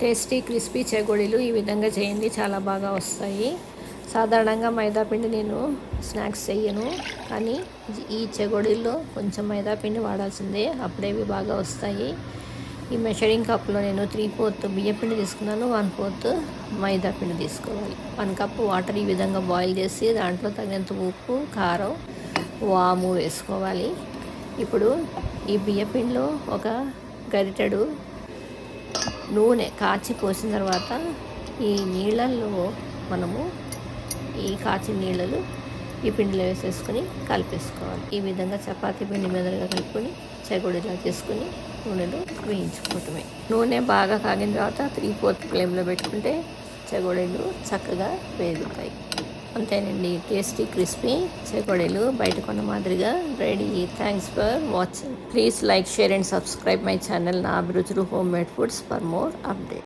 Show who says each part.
Speaker 1: Tasty crispy చెగోడీలు ఈ విధంగా చేయండి. చాలా బాగా వస్తాయి. సాధారణంగా మైదాపిండి నేను స్నాక్స్ చేయను కానీ ఈ చెగోడీల్లో కొంచెం మైదాపిండి వాడాల్సిందే. అప్పుడే ఇవి బాగా వస్తాయి. ఈ మెషరింగ్ కప్లో నేను త్రీ ఫోర్త్ బియ్యపిండి తీసుకున్నాను. వన్ ఫోర్త్ మైదాపిండి తీసుకోవాలి. వన్ కప్ వాటర్ ఈ విధంగా బాయిల్ చేసి దాంట్లో తగినంత ఉప్పు కారం వాము వేసుకోవాలి. ఇప్పుడు ఈ బియ్యపిండిలో ఒక గరిటెడు నూనె కాచి పోసిన తర్వాత ఈ నీళ్ళల్లో మనము ఈ కాచి నీళ్ళలు ఈ పిండిలో వేసేసుకొని కలిపేసుకోవాలి. ఈ విధంగా చపాతీ పిండి మీదగా కలుపుకొని చెగుడిలా చేసుకుని నూనెలో వేయించుకోవటమే నూనె బాగా కాగిన తర్వాత త్రీ ఫోర్త్ ఫ్లేమ్లో పెట్టుకుంటే చెగోడీలు చక్కగా వేగుతాయి. అంతేనండి టేస్టీ క్రిస్పీ చేకోడీలు బయట కొన్న మాదిరిగా ready. Thanks for watching please like share and subscribe my channel నా అభిరుచులు homemade foods for more update